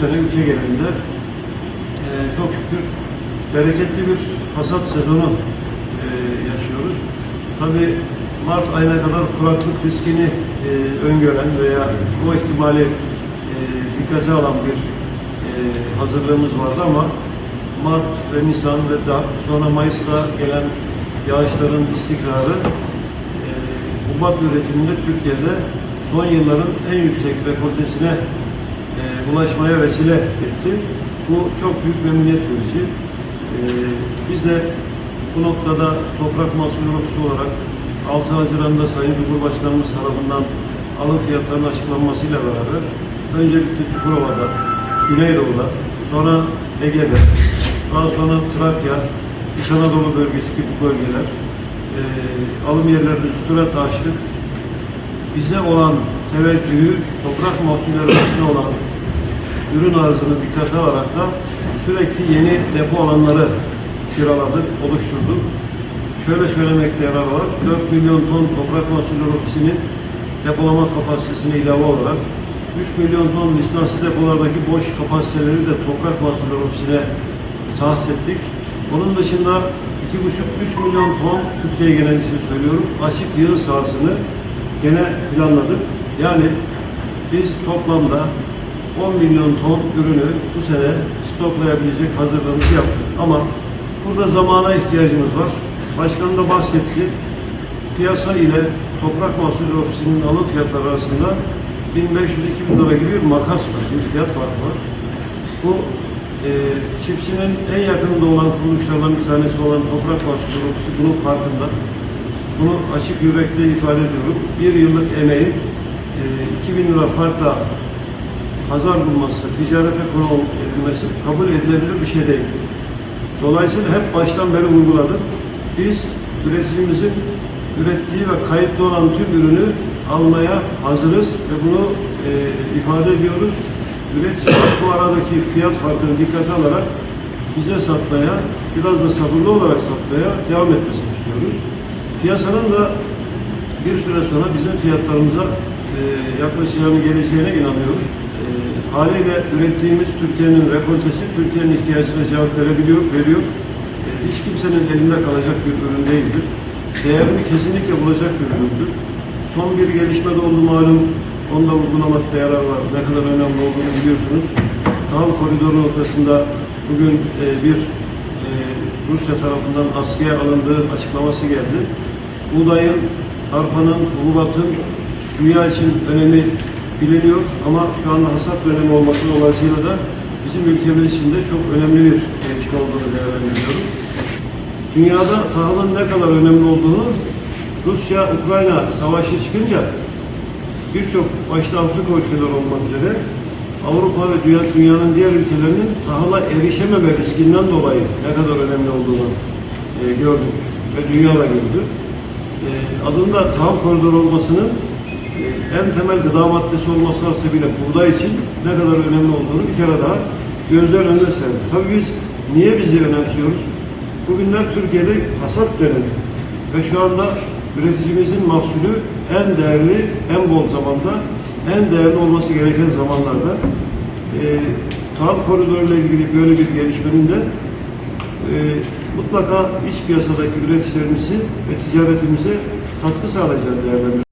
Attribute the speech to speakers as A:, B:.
A: sene ülke genelinde e, çok şükür bereketli bir hasat sezonu e, yaşıyoruz. Tabi Mart ayına kadar kuraklık riskini e, öngören veya o ihtimali e, dikkate alan bir e, hazırlığımız vardı ama Mart ve Nisan ve daha sonra Mayıs'ta gelen yağışların istikrarı e, hubat üretiminde Türkiye'de son yılların en yüksek rekortesine ulaşmaya vesile etti. Bu çok büyük memnuniyet verici. E, biz de bu noktada Toprak Mahsulü Ofisi olarak 6 Haziran'da Sayın Cumhurbaşkanımız tarafından alım fiyatlarının açıklanmasıyla beraber öncelikle Çukurova'da, Güneydoğu'da, sonra Ege'de, daha sonra Trakya, İç Anadolu bölgesi gibi bölgeler e, alım yerlerini süratle açtık. Bize olan teveccühü toprak mahsulleri olan ürün arzını dikkate alarak da sürekli yeni depo alanları kiraladık, oluşturduk. Şöyle söylemekte yarar var. 4 milyon ton toprak mahsulleri ofisinin depolama kapasitesine ilave olarak 3 milyon ton lisanslı depolardaki boş kapasiteleri de toprak mahsulleri ofisine tahsis ettik. Onun dışında 2,5-3 milyon ton Türkiye genel için söylüyorum açık yığın sahasını gene planladık. Yani biz toplamda 10 milyon ton ürünü bu sene stoklayabilecek hazırlığımızı yaptık. Ama burada zamana ihtiyacımız var. Başkan da bahsetti. Piyasa ile Toprak Mahsulü Ofisi'nin alım fiyatları arasında 1500-2000 lira gibi bir makas var, bir fiyat farkı var. Bu e, çiftçinin en yakınında olan kuruluşlardan bir tanesi olan Toprak Mahsulü Ofisi bunun farkında. Bunu açık yürekle ifade ediyorum. Bir yıllık emeğin e, 2000 lira farkla pazar bulması, ticarete konu edilmesi kabul edilebilir bir şey değil. Dolayısıyla hep baştan beri vurguladık. Biz üreticimizin ürettiği ve kayıtlı olan tüm ürünü almaya hazırız ve bunu e, ifade ediyoruz. Üreticiler bu aradaki fiyat farkını dikkate alarak bize satmaya, biraz da sabırlı olarak satmaya devam etmesini istiyoruz. Piyasanın da bir süre sonra bizim fiyatlarımıza e, yaklaşacağını geleceğine inanıyoruz. E, haliyle ürettiğimiz Türkiye'nin rekoltesi Türkiye'nin ihtiyacına cevap verebiliyor, veriyor. E, hiç kimsenin elinde kalacak bir ürün değildir. Değerini kesinlikle bulacak bir üründür. Son bir gelişme de oldu malum. Onu da vurgulamakta yarar var. Ne kadar önemli olduğunu biliyorsunuz. Tahıl koridoru noktasında bugün e, bir e, Rusya tarafından askıya alındığı açıklaması geldi. Buğdayın, arpanın, hububatın dünya için önemi biliniyor ama şu anda hasat dönemi olması dolayısıyla da bizim ülkemiz için de çok önemli bir gelişme olduğunu değerlendiriyorum. Dünyada tahılın ne kadar önemli olduğunu Rusya-Ukrayna savaşı çıkınca birçok başta Afrika ülkeleri olmak üzere Avrupa ve dünya, dünyanın diğer ülkelerinin tahıla erişememe riskinden dolayı ne kadar önemli olduğunu e, gördük ve dünya da. E, adında tahıl koridoru olmasının en temel gıda maddesi olması hasebiyle buğday için ne kadar önemli olduğunu bir kere daha gözler önüne serdi. Tabii biz niye bizi önemsiyoruz? Bugünler Türkiye'de hasat dönemi ve şu anda üreticimizin mahsulü en değerli, en bol zamanda, en değerli olması gereken zamanlarda e, tahıl koridoruyla ilgili böyle bir gelişmenin de e, mutlaka iç piyasadaki üreticilerimizi ve ticaretimize katkı sağlayacağını değerlendiriyoruz.